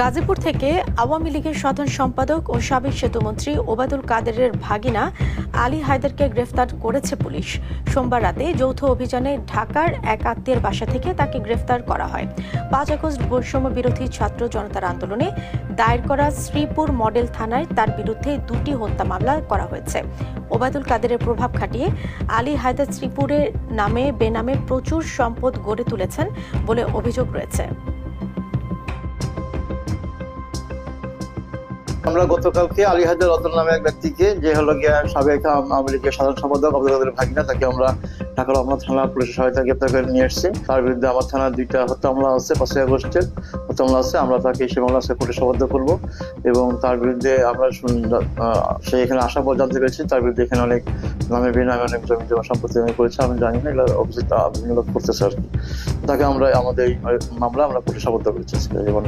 গাজীপুর থেকে আওয়ামী লীগের সাধারণ সম্পাদক ও সাবেক সেতুমন্ত্রী ওবায়দুল কাদেরের ভাগিনা আলী হায়দারকে গ্রেফতার করেছে পুলিশ। সোমবার রাতে যৌথ অভিযানে ঢাকার এক আত্মীয়ের বাসা থেকে তাকে গ্রেফতার করা হয়। পাঁচ আগস্ট বৈষম্য বিরোধী ছাত্র জনতার আন্দোলনে দায়ের করা শ্রীপুর মডেল থানায় তার বিরুদ্ধে দুটি হত্যা মামলা করা হয়েছে। ওবায়দুল কাদেরের প্রভাব খাটিয়ে আলী হায়দার শ্রীপুরের নামে বেনামে প্রচুর সম্পদ গড়ে তুলেছেন বলে অভিযোগ রয়েছে। আমরা গতকালকে আলী হায়দার রতন নামে এক ব্যক্তিকে, যে হলো গিয়া সাবেক আওয়ামী লীগের সাধারণ সম্পাদক আব্দুল ভাগিনা, তাকে আমরা ঢাকা রমনা থানা পুলিশের সহায়তা গ্রেপ্তার করে নিয়ে এসেছি। তার বিরুদ্ধে আমার থানার দুইটা হত্যা মামলা আছে, পাঁচই আগস্টের হত্যা মামলা আছে। আমরা তাকে সে মামলা আছে পুলিশ সবাদ্য করব এবং তার বিরুদ্ধে আমরা সে এখানে আসা পর জানতে পেরেছি, তার বিরুদ্ধে এখানে অনেক নামে বেনামে অনেক জমি জমা সম্পত্তি আমি করেছে, আমি জানি না এগুলো বিভিন্ন করতেছে আর কি। তাকে আমরা আমাদের মামলা আমরা পুলিশ সবাদ্য করেছি জীবন